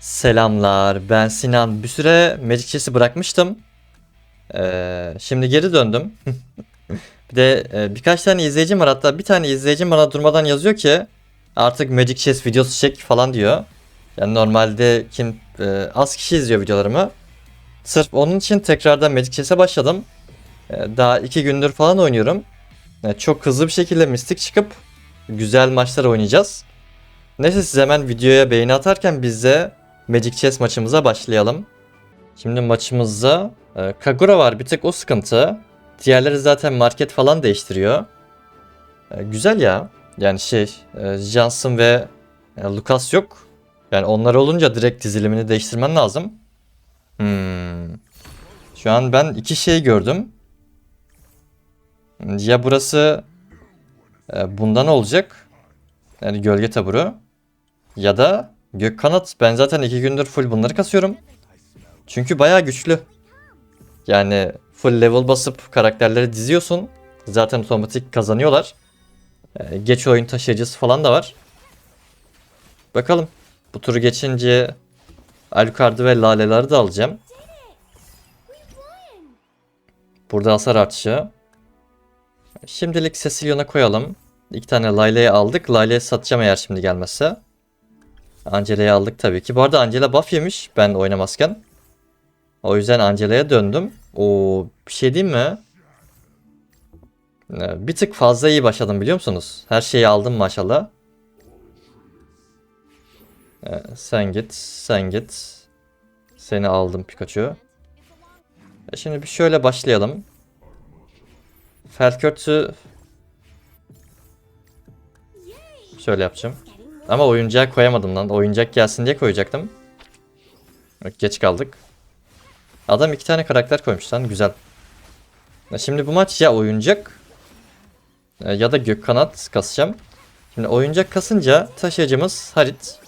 Selamlar, ben Sinan. Bir süre Magic Chess'i bırakmıştım. Ee, şimdi geri döndüm. bir de e, birkaç tane izleyicim var. Hatta bir tane izleyicim bana durmadan yazıyor ki artık Magic Chess videosu çek falan diyor. Yani normalde kim e, az kişi izliyor videolarımı. Sırf onun için tekrardan Magic Chess'e başladım. E, daha iki gündür falan oynuyorum. E, çok hızlı bir şekilde mistik çıkıp güzel maçlar oynayacağız. Neyse siz hemen videoya beğeni atarken biz de Magic Chess maçımıza başlayalım. Şimdi maçımızda e, Kagura var bir tek o sıkıntı. Diğerleri zaten market falan değiştiriyor. E, güzel ya. Yani şey e, Johnson ve e, Lucas yok. Yani onlar olunca direkt dizilimini değiştirmen lazım. Hmm. Şu an ben iki şey gördüm. Ya burası e, bundan olacak. Yani gölge taburu. Ya da gök kanat. Ben zaten iki gündür full bunları kasıyorum. Çünkü bayağı güçlü. Yani full level basıp karakterleri diziyorsun. Zaten otomatik kazanıyorlar. Ee, geç oyun taşıyıcısı falan da var. Bakalım. Bu turu geçince Alucard'ı ve Lale'leri de alacağım. Burada hasar artışı. Şimdilik Cecilion'a koyalım. İki tane Lale'yi aldık. Lale'yi satacağım eğer şimdi gelmezse. Angela'yı aldık tabii ki. Bu arada Angela buff yemiş ben oynamazken. O yüzden Angela'ya döndüm. O bir şey diyeyim mi? Ee, Bir tık fazla iyi başladım biliyor musunuz? Her şeyi aldım maşallah. Ee, Sen git, sen git. Seni aldım Pikachu. E Şimdi bir şöyle başlayalım. Felkört'ü şöyle yapacağım. Ama oyuncağı koyamadım lan. Oyuncak gelsin diye koyacaktım. Geç kaldık. Adam iki tane karakter koymuş lan. Güzel. Şimdi bu maç ya oyuncak e, ya da gök kanat kasacağım. Şimdi oyuncak kasınca taşıyıcımız Harit.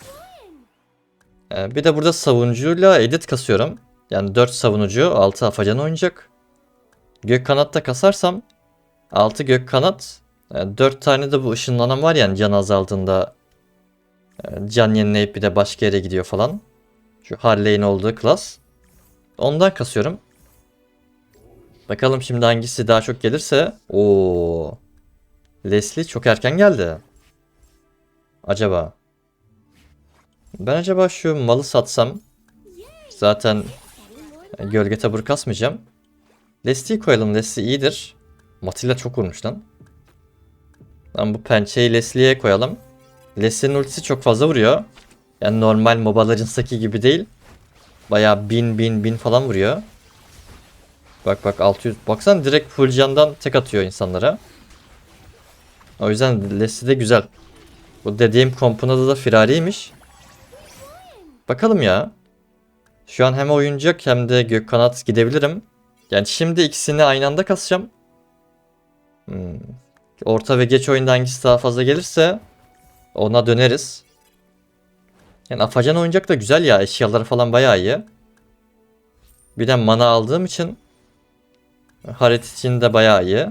E, Bir de burada savunucuyla edit kasıyorum. Yani 4 savunucu 6 afacan oynayacak. Gök kanatta kasarsam 6 gök kanat 4 tane de bu ışınlanan var yani can azaldığında e, can yenileyip bir de başka yere gidiyor falan. Şu Harley'in olduğu klas. Ondan kasıyorum. Bakalım şimdi hangisi daha çok gelirse. Oo. Leslie çok erken geldi. Acaba. Ben acaba şu malı satsam. Zaten gölge tabur kasmayacağım. Leslie'yi koyalım. Leslie iyidir. Matilla çok vurmuş lan. Lan bu pençeyi Leslie'ye koyalım. Leslie'nin ultisi çok fazla vuruyor. Yani normal Mobile Legends'taki gibi değil. Bayağı bin bin bin falan vuruyor. Bak bak 600. Baksan direkt full candan tek atıyor insanlara. O yüzden Leslie de güzel. Bu dediğim kompun adı da Firari'ymiş. Bakalım ya. Şu an hem oyuncak hem de gök kanat gidebilirim. Yani şimdi ikisini aynı anda kasacağım. Hmm. Orta ve geç oyunda hangisi daha fazla gelirse ona döneriz. Yani Afacan oyuncak da güzel ya. Eşyaları falan bayağı iyi. Bir de mana aldığım için Harit için de bayağı iyi.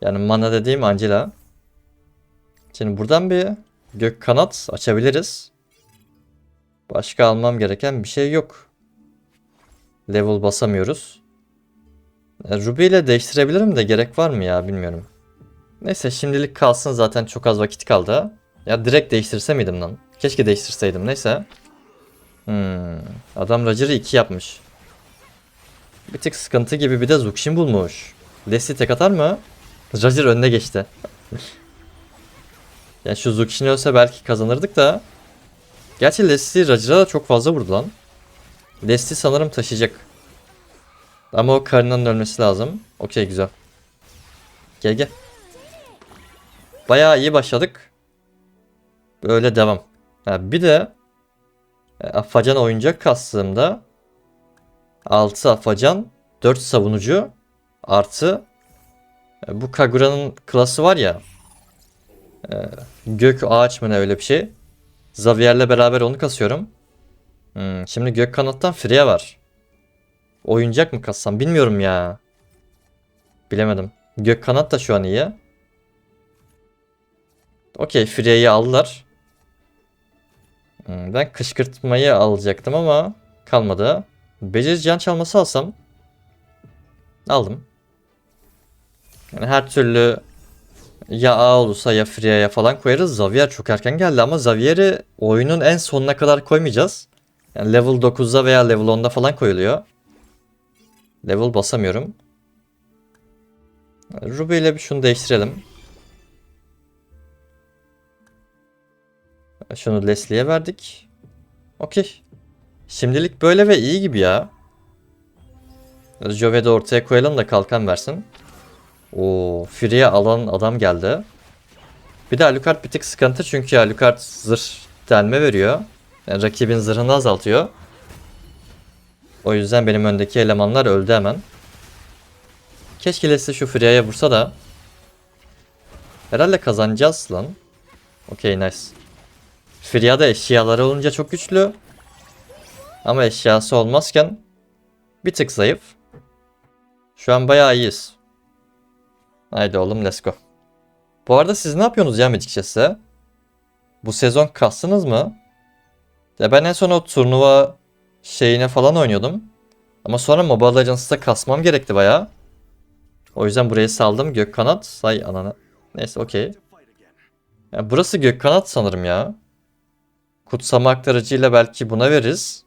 Yani mana dediğim Angela. Şimdi buradan bir gök kanat açabiliriz. Başka almam gereken bir şey yok. Level basamıyoruz. E, Ruby ile değiştirebilirim de gerek var mı ya bilmiyorum. Neyse şimdilik kalsın zaten çok az vakit kaldı. Ya direkt değiştirse miydim lan? Keşke değiştirseydim neyse. Hmm, adam Roger'ı 2 yapmış. Bir tık sıkıntı gibi bir de Zuxin bulmuş. Leslie tek atar mı? Roger önüne geçti. yani şu Zuxin ölse belki kazanırdık da. Gerçi Leslie Roger'a da çok fazla vurdu lan. Leslie sanırım taşıyacak. Ama o karının ölmesi lazım. Okey güzel. Gel gel. Bayağı iyi başladık. Böyle devam. Ha, bir de e, Afacan oyuncak kastığımda 6 Afacan 4 savunucu artı e, bu Kagura'nın klası var ya e, gök ağaç mı ne öyle bir şey. Xavier'le beraber onu kasıyorum. Hmm, şimdi gök kanattan Freya var. Oyuncak mı kassam bilmiyorum ya. Bilemedim. Gök kanat da şu an iyi. Okey Freya'yı aldılar. Hmm, Ben kışkırtmayı alacaktım ama kalmadı. Beceri can çalması alsam. Aldım. Yani her türlü ya A olursa ya Freya falan koyarız. Xavier çok erken geldi ama Xavier'i oyunun en sonuna kadar koymayacağız. Yani level 9'da veya level 10'da falan koyuluyor. Level basamıyorum. Ruby ile bir şunu değiştirelim. Şunu Leslie'ye verdik. Okey. Şimdilik böyle ve iyi gibi ya. Jove'de ortaya koyalım da kalkan versin. Oo, Fury'e alan adam geldi. Bir de Alucard bir tık sıkıntı çünkü Alucard zırh delme veriyor. Yani rakibin zırhını azaltıyor. O yüzden benim öndeki elemanlar öldü hemen. Keşke Leslie şu Fury'e vursa da. Herhalde kazanacağız lan. Okey nice. Firya'da eşyaları olunca çok güçlü. Ama eşyası olmazken bir tık zayıf. Şu an bayağı iyiyiz. Haydi oğlum let's go. Bu arada siz ne yapıyorsunuz ya Magic Chess'e? Bu sezon kastınız mı? Ya ben en son o turnuva şeyine falan oynuyordum. Ama sonra Mobile Legends'ta kasmam gerekti bayağı. O yüzden burayı saldım. Gök kanat. Say ananı. Neyse okey. Burası gök kanat sanırım ya. Kutsama aktarıcıyla belki buna veririz.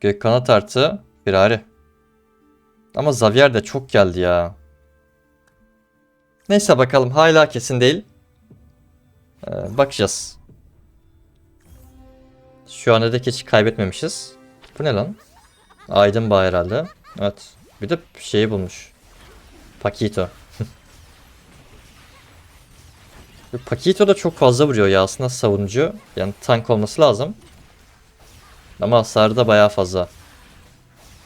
Gök kanat artı firari. Ama Xavier de çok geldi ya. Neyse bakalım hala kesin değil. Ee, bakacağız. Şu an hedef hiç kaybetmemişiz. Bu ne lan? Aydın Bağ herhalde. Evet. Bir de şeyi bulmuş. Pakito. Bu Pakito da çok fazla vuruyor ya aslında savunucu. Yani tank olması lazım. Ama hasarı da bayağı fazla.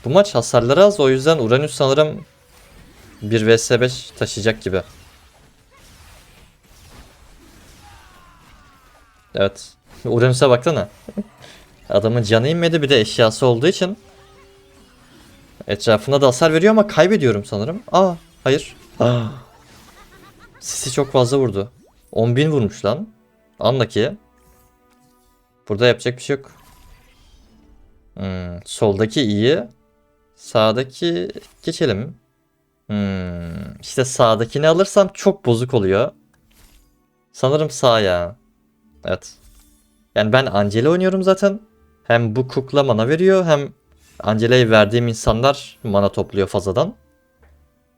Bu maç hasarları az o yüzden Uranüs sanırım 1 vs 5 taşıyacak gibi. Evet. Uranüs'e baksana. Adamın canı inmedi bir de eşyası olduğu için etrafına da hasar veriyor ama kaybediyorum sanırım. Aa hayır. Aa. Sisi çok fazla vurdu. 10.000 vurmuş lan. Anla ki. Burada yapacak bir şey yok. Hmm, soldaki iyi. Sağdaki geçelim. Hmm, işte sağdakini alırsam çok bozuk oluyor. Sanırım sağ ya. Evet. Yani ben Angela oynuyorum zaten. Hem bu kukla mana veriyor hem Angela'yı verdiğim insanlar mana topluyor fazladan.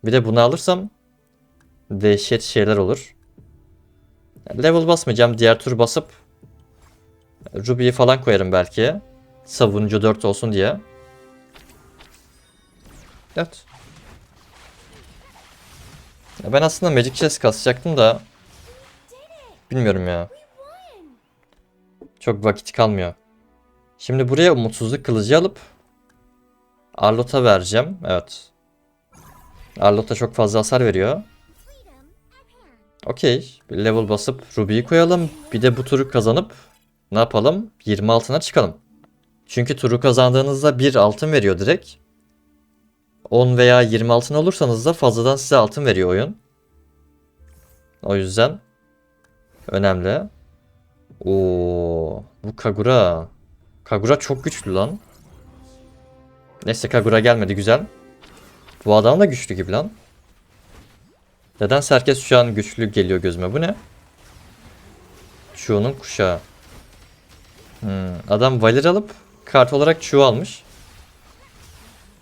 Bir de bunu alırsam dehşet şeyler olur. Level basmayacağım. Diğer tur basıp Ruby'yi falan koyarım belki. Savunucu 4 olsun diye. Evet. Ya Ben aslında Magic Chess kasacaktım da bilmiyorum ya. Çok vakit kalmıyor. Şimdi buraya umutsuzluk kılıcı alıp Arlot'a vereceğim. Evet. Arlot'a çok fazla hasar veriyor. Okey. Bir level basıp Ruby'yi koyalım. Bir de bu turu kazanıp ne yapalım? 20 altına çıkalım. Çünkü turu kazandığınızda bir altın veriyor direkt. 10 veya 20 altın olursanız da fazladan size altın veriyor oyun. O yüzden önemli. Oo, bu Kagura. Kagura çok güçlü lan. Neyse Kagura gelmedi güzel. Bu adam da güçlü gibi lan. Neden herkes şu an güçlü geliyor gözüme? Bu ne? Chu'nun kuşağı. Hmm, adam Valir alıp kart olarak Chu almış.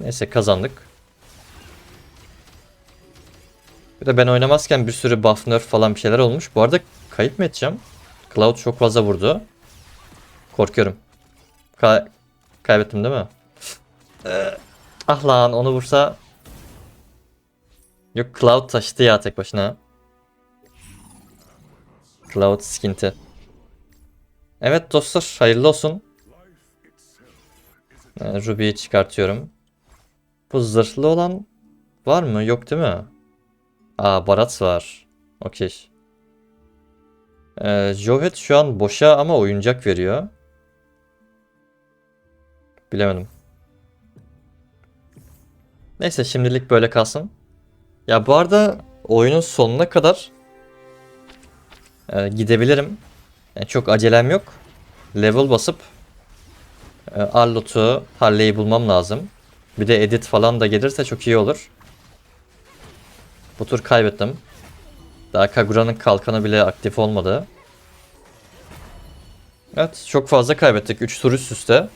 Neyse kazandık. Bir de ben oynamazken bir sürü buff nerf falan bir şeyler olmuş. Bu arada kayıp mı edeceğim? Cloud çok fazla vurdu. Korkuyorum. Ka kaybettim değil mi? ah lan onu vursa Yok Cloud taşıdı ya tek başına. Cloud sıkıntı. Evet dostlar hayırlı olsun. Ee, Ruby'yi çıkartıyorum. Bu zırhlı olan var mı? Yok değil mi? Aa Barat var. Okey. Ee, Jovet şu an boşa ama oyuncak veriyor. Bilemedim. Neyse şimdilik böyle kalsın. Ya bu arada oyunun sonuna kadar e, gidebilirim. Yani çok acelem yok. level basıp e, Arlot'u, Harley'i bulmam lazım. Bir de edit falan da gelirse çok iyi olur. Bu tur kaybettim. Daha Kagura'nın kalkanı bile aktif olmadı. Evet çok fazla kaybettik. 3 tur üst üste.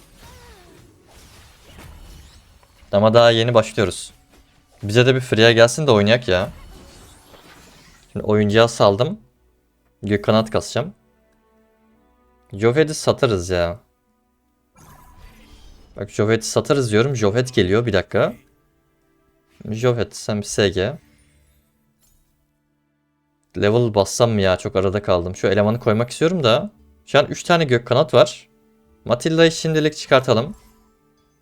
Ama daha yeni başlıyoruz. Bize de bir Freya gelsin de oynayak ya. Şimdi oyuncuya saldım. Gök kanat kasacağım. Jovet'i satarız ya. Bak Jovet'i satarız diyorum. Jovet geliyor. Bir dakika. Jovet sen bir SG. Level bassam mı ya? Çok arada kaldım. Şu elemanı koymak istiyorum da. Şu an 3 tane gök kanat var. Matilda'yı şimdilik çıkartalım.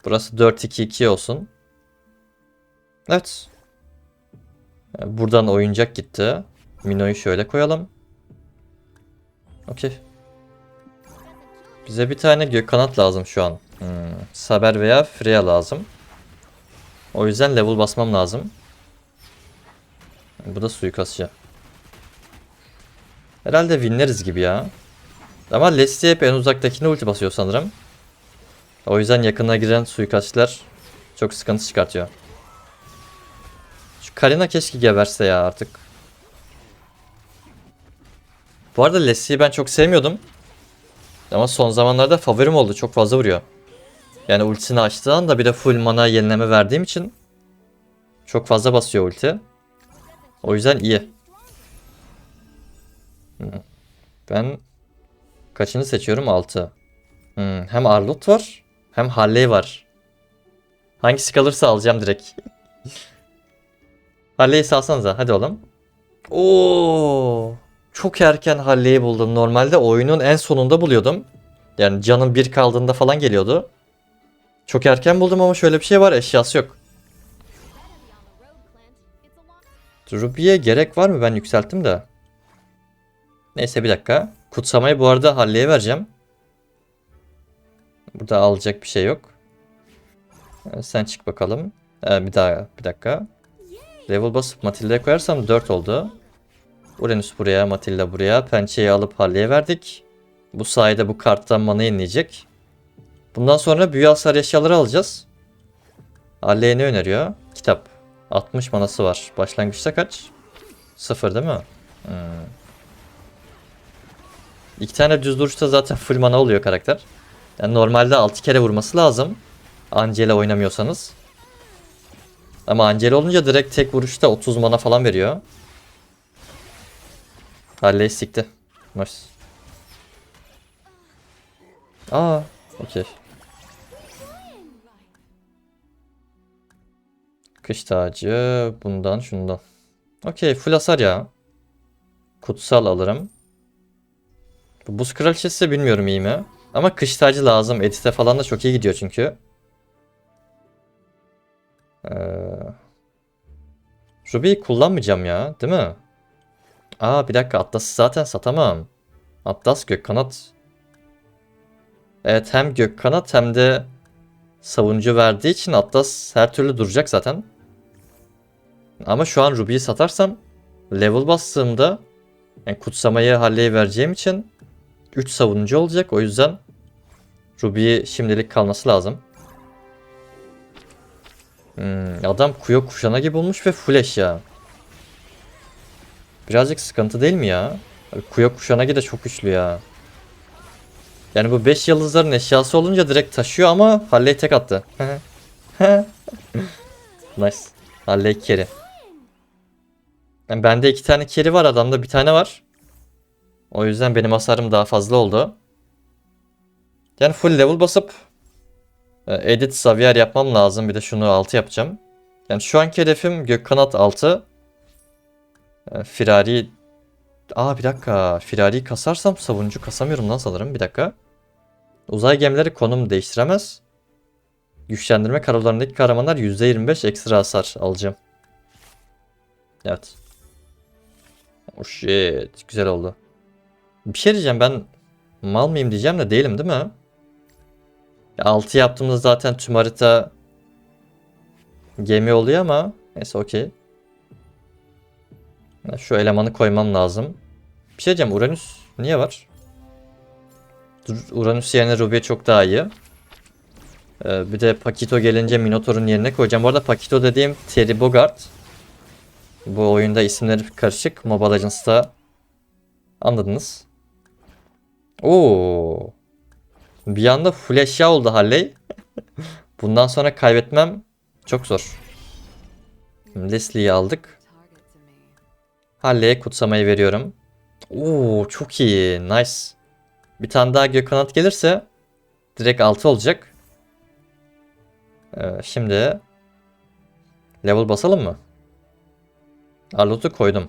Burası 4-2-2 olsun. Evet. Buradan oyuncak gitti. Mino'yu şöyle koyalım. Okey. Bize bir tane gök kanat lazım şu an. Hmm. Saber veya Freya lazım. O yüzden level basmam lazım. Bu da suikastçı. Herhalde winleriz gibi ya. Ama Leslie hep en uzaktakine ulti basıyor sanırım. O yüzden yakına giren suikastçılar çok sıkıntı çıkartıyor. Karina keşke geberse ya artık. Bu arada Leslie'yi ben çok sevmiyordum. Ama son zamanlarda favorim oldu. Çok fazla vuruyor. Yani ultisini açtığı anda bir de full mana yenileme verdiğim için çok fazla basıyor ulti. O yüzden iyi. Hmm. Ben kaçını seçiyorum? 6. Hmm. Hem Arlot var hem Harley var. Hangisi kalırsa alacağım direkt. Harley'i salsanıza hadi oğlum. Oo, çok erken Harley'i buldum. Normalde oyunun en sonunda buluyordum. Yani canım bir kaldığında falan geliyordu. Çok erken buldum ama şöyle bir şey var eşyası yok. Ruby'ye gerek var mı? Ben yükselttim de. Neyse bir dakika. Kutsamayı bu arada Harley'e vereceğim. Burada alacak bir şey yok. Ee, Sen çık bakalım. Ee, bir daha bir dakika. Level basıp Matilda'ya koyarsam 4 oldu. Uranüs buraya, Matilda buraya. Pençeyi alıp Harley'e verdik. Bu sayede bu karttan mana yenileyecek. Bundan sonra büyü hasar eşyaları alacağız. Harley'e ne öneriyor? Kitap. 60 manası var. Başlangıçta kaç? 0 değil mi? Hmm. İki tane düz duruşta zaten full mana oluyor karakter. Yani normalde 6 kere vurması lazım. Angela oynamıyorsanız. Ama Angela olunca direkt tek vuruşta 30 mana falan veriyor. Harley sikti. Nice. Aa, okey. Kış tacı bundan şundan. Okey full hasar ya. Kutsal alırım. Bu buz kraliçesi bilmiyorum iyi mi? Ama kış tacı lazım. Edit'e falan da çok iyi gidiyor çünkü. Ee, Ruby'yi kullanmayacağım ya. Değil mi? Aa bir dakika Atlas'ı zaten satamam. Atlas gök kanat. Evet hem gök kanat hem de savunucu verdiği için Atlas her türlü duracak zaten. Ama şu an Ruby'yi satarsam level bastığımda yani kutsamayı Halley'e vereceğim için 3 savunucu olacak. O yüzden Ruby'yi şimdilik kalması lazım. Hmm, adam kuyo kuşana gibi olmuş ve full eşya. Birazcık sıkıntı değil mi ya? Abi, kuyo kuşanagi de çok güçlü ya. Yani bu 5 yıldızların eşyası olunca direkt taşıyor ama Halley tek attı. nice. Halley carry. Yani bende iki tane carry var adamda bir tane var. O yüzden benim hasarım daha fazla oldu. Yani full level basıp edit Xavier yapmam lazım. Bir de şunu 6 yapacağım. Yani şu anki hedefim Gökkanat 6. E, Firari... Aa bir dakika. Firari kasarsam savunucu kasamıyorum lan sanırım. Bir dakika. Uzay gemileri konum değiştiremez. Güçlendirme karalarındaki kahramanlar %25 ekstra hasar alacağım. Evet. Oh shit. Güzel oldu. Bir şey diyeceğim ben mal mıyım diyeceğim de değilim değil mi? 6 yaptığımızda zaten tüm harita gemi oluyor ama neyse okey. Şu elemanı koymam lazım. Bir şey diyeceğim Uranüs niye var? Uranüs yerine Ruby çok daha iyi. Ee, bir de Pakito gelince Minotaur'un yerine koyacağım. Bu arada Pakito dediğim Terry Bogard. Bu oyunda isimleri karışık. Mobile Legends'ta anladınız. Oo. Bir anda full eşya oldu Halley. Bundan sonra kaybetmem çok zor. Leslie'yi aldık. Halley'e kutsamayı veriyorum. Oo çok iyi. Nice. Bir tane daha gök kanat gelirse direkt 6 olacak. Ee, şimdi level basalım mı? Arlot'u koydum.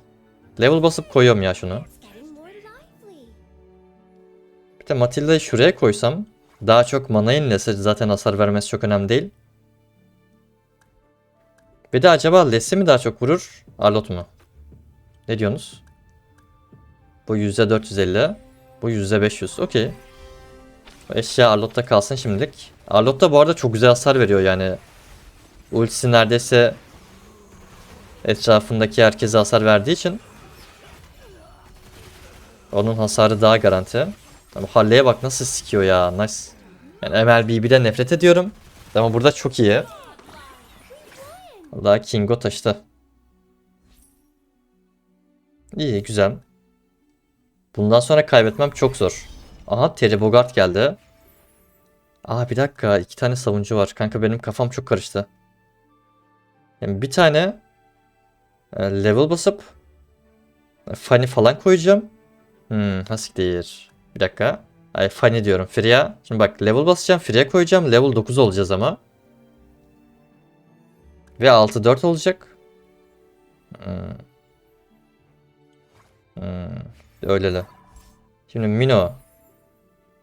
Level basıp koyuyorum ya şunu. Bir de Matilda'yı şuraya koysam daha çok mana inlese zaten hasar vermesi çok önemli değil. Bir de acaba Leslie mi daha çok vurur? Arlot mu? Ne diyorsunuz? Bu %450. Bu %500. Okey. Eşya Arlot'ta kalsın şimdilik. Arlot da bu arada çok güzel hasar veriyor yani. Ultisi neredeyse etrafındaki herkese hasar verdiği için onun hasarı daha garanti. Ama Halley'e bak nasıl sikiyor ya. Nice. Yani MLB'de nefret ediyorum. Ama burada çok iyi. Allah Kingo taşıdı. İyi güzel. Bundan sonra kaybetmem çok zor. Aha Terry Bogard geldi. Aa bir dakika iki tane savuncu var. Kanka benim kafam çok karıştı. Yani bir tane e, level basıp e, Fanny falan koyacağım. Hmm, değil. Bir dakika. Ay Fanny diyorum. Freya. Şimdi bak level basacağım. Freya koyacağım. Level 9 olacağız ama. Ve 6-4 olacak. Hmm. Hmm. Öyle Şimdi Mino.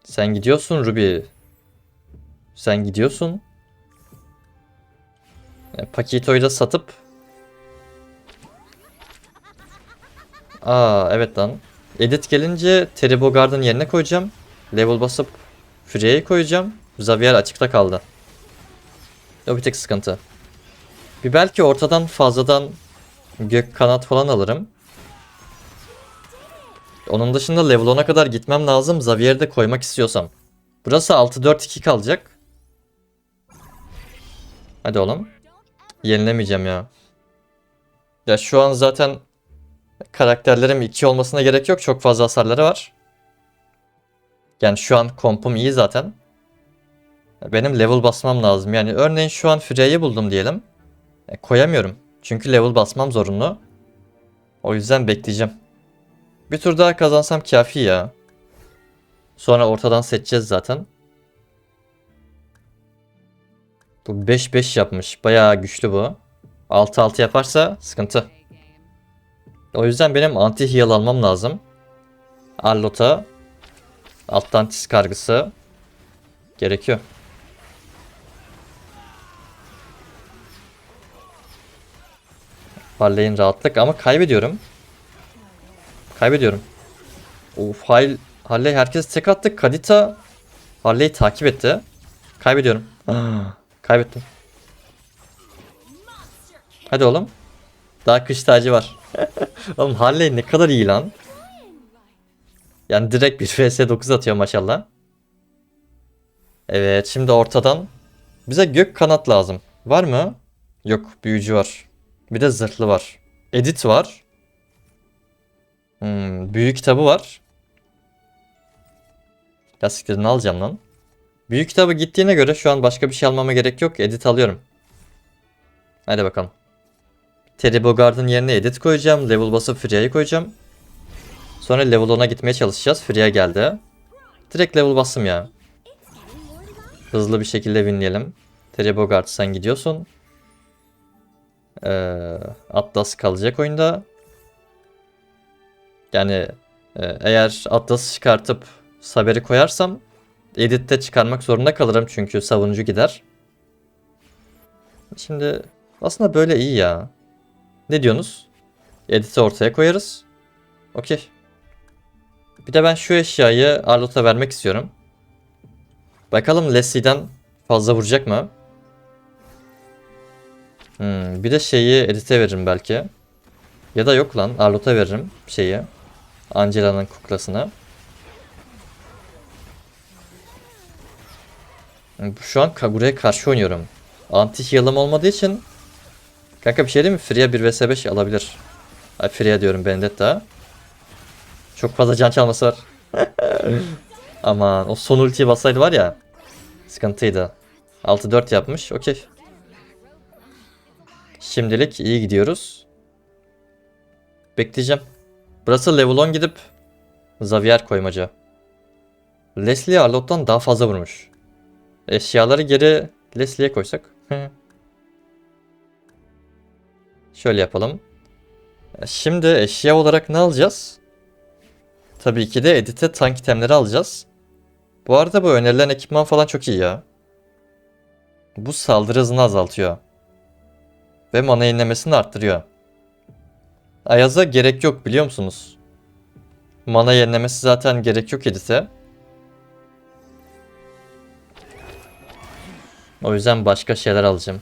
Sen gidiyorsun Ruby. Sen gidiyorsun. E, Pakito'yu da satıp. Aa evet lan. Edit gelince Terry Bogard'ın yerine koyacağım. Level basıp Freya'yı koyacağım. Xavier açıkta kaldı. O bir tek sıkıntı. Bir belki ortadan fazladan gök kanat falan alırım. Onun dışında level 10'a kadar gitmem lazım. Xavier'i de koymak istiyorsam. Burası 6-4-2 kalacak. Hadi oğlum. Yenilemeyeceğim ya. Ya şu an zaten karakterlerim 2 olmasına gerek yok. Çok fazla hasarları var. Yani şu an kompum iyi zaten. Benim level basmam lazım. Yani örneğin şu an Freya'yı buldum diyelim. E, koyamıyorum. Çünkü level basmam zorunlu. O yüzden bekleyeceğim. Bir tur daha kazansam kafi ya. Sonra ortadan seçeceğiz zaten. Bu 5-5 yapmış. Bayağı güçlü bu. 6-6 yaparsa sıkıntı. O yüzden benim anti heal almam lazım. Arlot'a Atlantis kargısı gerekiyor. Harley'in rahatlık ama kaybediyorum. Kaybediyorum. Of Hal Harley herkes tek attı. Kadita Harley'i takip etti. Kaybediyorum. Kaybettim. Hadi oğlum. Daha kış tacı var. oğlum Harley ne kadar iyi lan. Yani direkt bir vs 9 atıyor maşallah. Evet şimdi ortadan bize gök kanat lazım. Var mı? Yok büyücü var. Bir de zırhlı var. Edit var. Hmm, büyü kitabı var. Lastiklerini alacağım lan. Büyü kitabı gittiğine göre şu an başka bir şey almama gerek yok. Edit alıyorum. Hadi bakalım. Terry Bogard'ın yerine edit koyacağım. Level basıp Freya'yı koyacağım. Sonra level 10'a gitmeye çalışacağız. Freya geldi. Direkt level bastım ya. Hızlı bir şekilde winleyelim. Terry Bogard sen gidiyorsun. Ee, Atlas kalacak oyunda. Yani e, eğer Atlas'ı çıkartıp Saber'i koyarsam Edit'te çıkarmak zorunda kalırım çünkü savunucu gider. Şimdi aslında böyle iyi ya. Ne diyorsunuz? Edit'i ortaya koyarız. Okey. Bir de ben şu eşyayı Arlot'a vermek istiyorum. Bakalım Leslie'den fazla vuracak mı? Hmm, bir de şeyi Edit'e veririm belki. Ya da yok lan Arlot'a veririm şeyi. Angela'nın kuklasını. Şu an Kagure'ye karşı oynuyorum. Anti heal'ım olmadığı için Kanka bir şey değil mi? Freya 1 vs 5 alabilir. Ay Freya diyorum Benedetta. Çok fazla can çalması var. Aman o son ultiyi bassaydı var ya. Sıkıntıydı. 6-4 yapmış. Okey. Şimdilik iyi gidiyoruz. Bekleyeceğim. Burası level 10 gidip Xavier koymaca. Leslie Arlot'tan daha fazla vurmuş. Eşyaları geri Leslie'ye koysak. Şöyle yapalım. Şimdi eşya olarak ne alacağız? Tabii ki de edite tank itemleri alacağız. Bu arada bu önerilen ekipman falan çok iyi ya. Bu saldırı hızını azaltıyor. Ve mana yenilemesini arttırıyor. Ayaz'a gerek yok biliyor musunuz? Mana yenilemesi zaten gerek yok edite. O yüzden başka şeyler alacağım.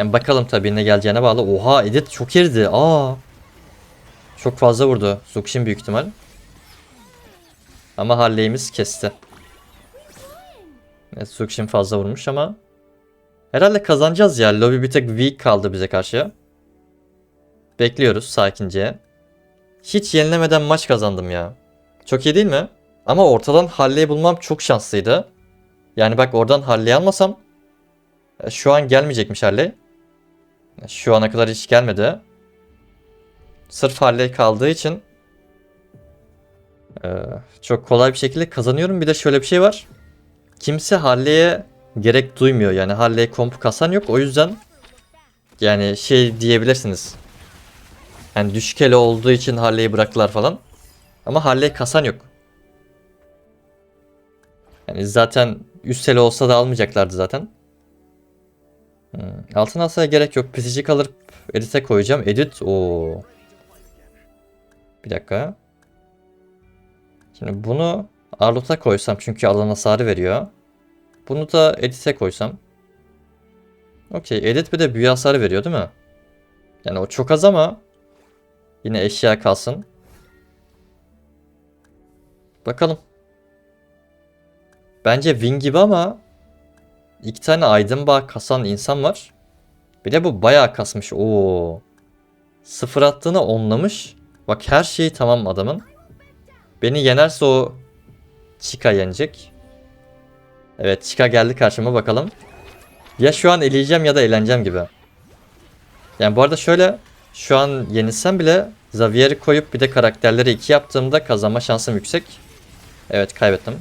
Yani bakalım tabii ne geleceğine bağlı. Oha edit çok eridi. Aa. Çok fazla vurdu. Zuxin büyük ihtimal. Ama Harley'imiz kesti. Evet Zuxin fazla vurmuş ama herhalde kazanacağız ya. Lobby bir tek weak kaldı bize karşı. Bekliyoruz sakince. Hiç yenilemeden maç kazandım ya. Çok iyi değil mi? Ama ortadan Harley'i bulmam çok şanslıydı. Yani bak oradan Harley almasam e, şu an gelmeyecekmiş Harley. Şu ana kadar hiç gelmedi. Sırf Harley kaldığı için e, çok kolay bir şekilde kazanıyorum. Bir de şöyle bir şey var. Kimse Harley'e gerek duymuyor. Yani Harley kompu kasan yok. O yüzden yani şey diyebilirsiniz. Yani düşük elo olduğu için Harley'i bıraktılar falan. Ama Harley kasan yok. Yani zaten üst elo olsa da almayacaklardı zaten. Hmm. Altın alsaya gerek yok. Pisicik alıp edit'e koyacağım. Edit o. Bir dakika. Şimdi bunu Arlot'a koysam çünkü alan hasarı veriyor. Bunu da edit'e koysam. Okey. Edit bir de büyü hasarı veriyor değil mi? Yani o çok az ama yine eşya kalsın. Bakalım. Bence win gibi ama iki tane aydın bağ kasan insan var. Bir de bu bayağı kasmış. Oo. Sıfır attığını onlamış. Bak her şeyi tamam adamın. Beni yenerse o Chica yenecek. Evet Chica geldi karşıma bakalım. Ya şu an eleyeceğim ya da eğleneceğim gibi. Yani bu arada şöyle şu an yenilsem bile Xavier'i koyup bir de karakterleri 2 yaptığımda kazanma şansım yüksek. Evet kaybettim.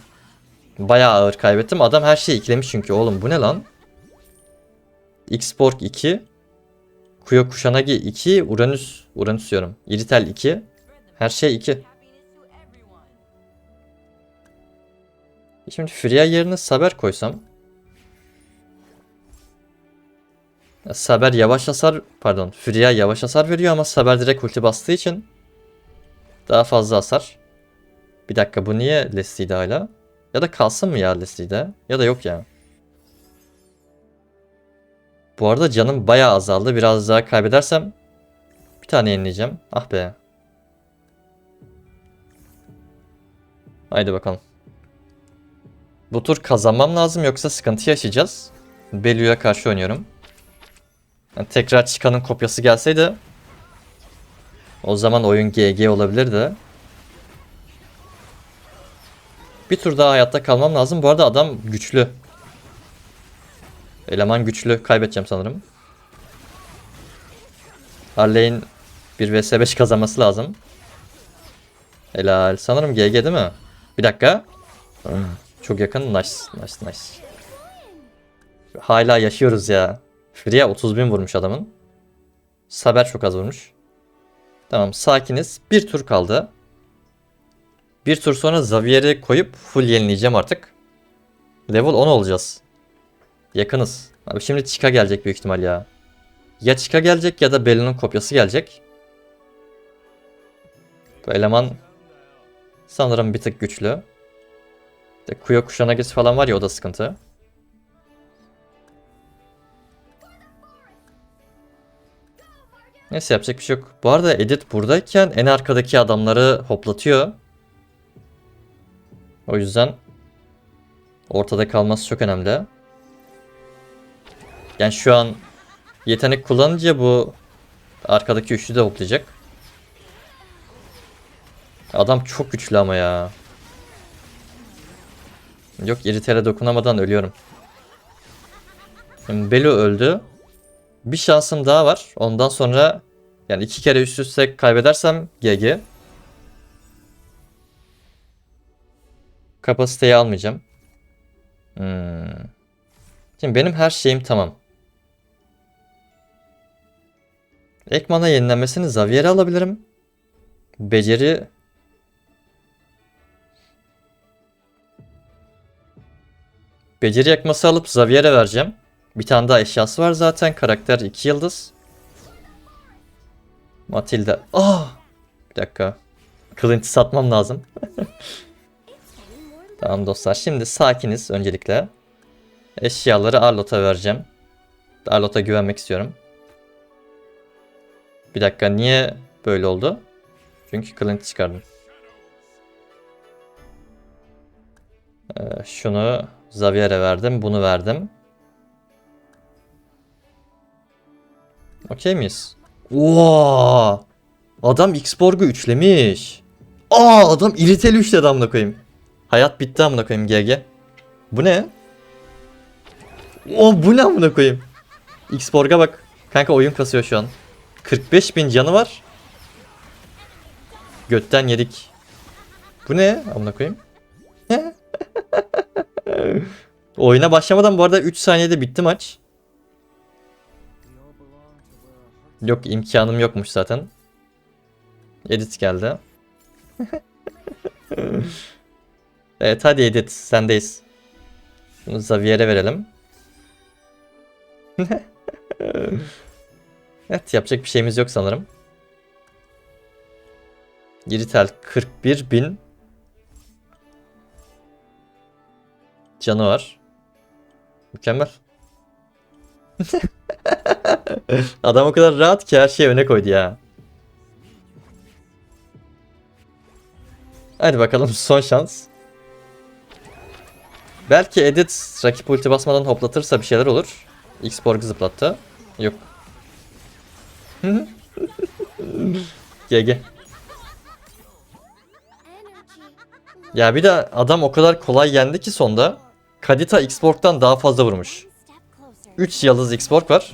Bayağı ağır kaybettim. Adam her şeyi iklemiş çünkü oğlum bu ne lan? Xborg 2. Kuyo Kusanagi 2. Uranüs. Uranüs diyorum. Iritel 2. Her şey 2. Şimdi Freya yerine Saber koysam. Saber yavaş hasar pardon Freya yavaş hasar veriyor ama Saber direkt ulti bastığı için daha fazla hasar. Bir dakika bu niye Leslie'de hala? Ya da kalsın mı ya? Ya da yok ya. Bu arada canım bayağı azaldı. Biraz daha kaybedersem bir tane yenileyeceğim. Ah be. Haydi bakalım. Bu tur kazanmam lazım yoksa sıkıntı yaşayacağız. Belu'ya karşı oynuyorum. Yani tekrar çıkanın kopyası gelseydi o zaman oyun GG olabilirdi. Bir tur daha hayatta kalmam lazım. Bu arada adam güçlü. Eleman güçlü. Kaybedeceğim sanırım. Harley'in 1 vs 5 kazanması lazım. Helal. Sanırım GG değil mi? Bir dakika. Çok yakın. Nice. Nice nice. Hala yaşıyoruz ya. Freya 30 bin vurmuş adamın. Saber çok az vurmuş. Tamam sakiniz. Bir tur kaldı. Bir tur sonra Xavier'i koyup full yenileyeceğim artık. Level 10 olacağız. Yakınız. Abi şimdi Chica gelecek büyük ihtimal ya. Ya Chica gelecek ya da Bella'nın kopyası gelecek. Bu eleman sanırım bir tık güçlü. De Kuyo Kusanagisi falan var ya o da sıkıntı. Neyse yapacak bir şey yok. Bu arada Edit buradayken en arkadaki adamları hoplatıyor. O yüzden Ortada kalması çok önemli. Yani şu an yetenek kullanınca bu arkadaki üçlü de hoplayacak. Adam çok güçlü ama ya. Yok iritere dokunamadan ölüyorum. Şimdi Belu öldü. Bir şansım daha var. Ondan sonra yani iki kere üst üste kaybedersem GG. Kapasiteyi almayacağım. Hmm. Şimdi benim her şeyim tamam. Ekman'a yenilenmesini Xavier'e alabilirim. Beceri... Beceri yakması alıp Xavier'e vereceğim. Bir tane daha eşyası var zaten. Karakter 2 yıldız. Matilda. Ah! Bir dakika. Kılınçı satmam lazım. tamam dostlar. Şimdi sakiniz öncelikle. Eşyaları Arlot'a vereceğim. Arlot'a güvenmek istiyorum. Bir dakika niye böyle oldu? Çünkü kılıncı çıkardım. Ee, şunu Xavier'e verdim. Bunu verdim. Okey miyiz? Oo! Adam X-Borg'u üçlemiş. Aa adam iriteli üçledi amına koyayım. Hayat bitti amına koyayım GG. Bu ne? O bu ne amına koyayım? X-Borg'a bak. Kanka oyun kasıyor şu an. 45 bin canı var. Götten yedik. Bu ne? Amına koyayım. Oyuna başlamadan bu arada 3 saniyede bitti maç. Yok imkanım yokmuş zaten. Edit geldi. evet hadi Edit sendeyiz. Bunu Xavier'e verelim. evet yapacak bir şeyimiz yok sanırım. Giritel 41 bin canı var. Mükemmel. Adam o kadar rahat ki her şeyi öne koydu ya. Hadi bakalım son şans. Belki Edit rakip ulti basmadan hoplatırsa bir şeyler olur. X-Borg zıplattı. Yok. GG. Ya bir de adam o kadar kolay yendi ki sonda. Kadita X-Borg'dan daha fazla vurmuş. 3 yıldız X-Borg var.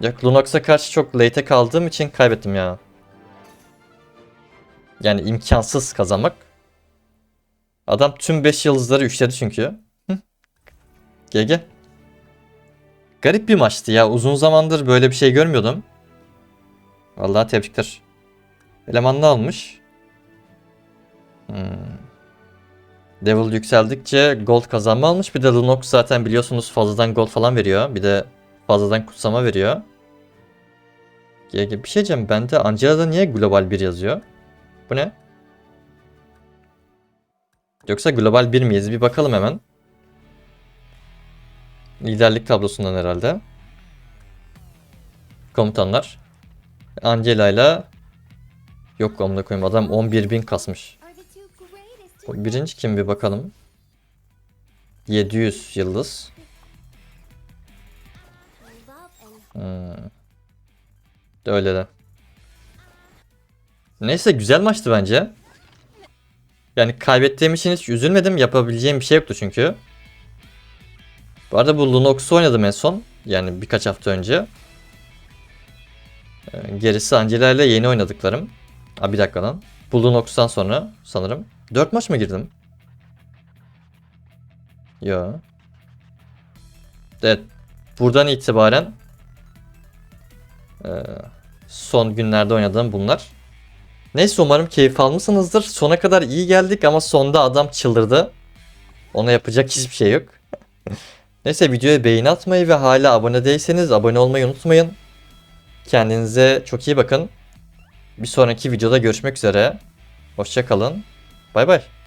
Ya Lunox'a karşı çok late'e kaldığım için kaybettim ya. Yani imkansız kazanmak. Adam tüm 5 yıldızları üçledi çünkü. Hı. GG. Garip bir maçtı ya. Uzun zamandır böyle bir şey görmüyordum. Vallahi tebrikler. Eleman ne almış? Hmm. Level yükseldikçe gold kazanma almış. Bir de Lunox zaten biliyorsunuz fazladan gold falan veriyor. Bir de fazladan kutsama veriyor. GG bir şey diyeceğim. Bende Angela'da niye global 1 yazıyor? Bu ne? Yoksa global 1 miyiz? Bir bakalım hemen. Liderlik tablosundan herhalde. Komutanlar. Angela ile Yok amına koyayım adam 11.000 kasmış. O birinci kim bir bakalım. 700 yıldız. Hmm. Öyle de. Neyse güzel maçtı bence. Yani kaybettiğim için hiç üzülmedim. Yapabileceğim bir şey yoktu çünkü. Bu arada bu Lunox'u oynadım en son. Yani birkaç hafta önce. Ee, Gerisi Angela ile yeni oynadıklarım. Aa, bir dakika lan. Bu Lunox'tan sonra sanırım. 4 maç mı girdim? Yo. Evet. Buradan itibaren e, son günlerde oynadığım bunlar. Neyse umarım keyif almışsınızdır. Sona kadar iyi geldik ama sonda adam çıldırdı. Ona yapacak hiçbir şey yok. Neyse videoya beğeni atmayı ve hala abone değilseniz abone olmayı unutmayın. Kendinize çok iyi bakın. Bir sonraki videoda görüşmek üzere. Hoşçakalın. Bay bay.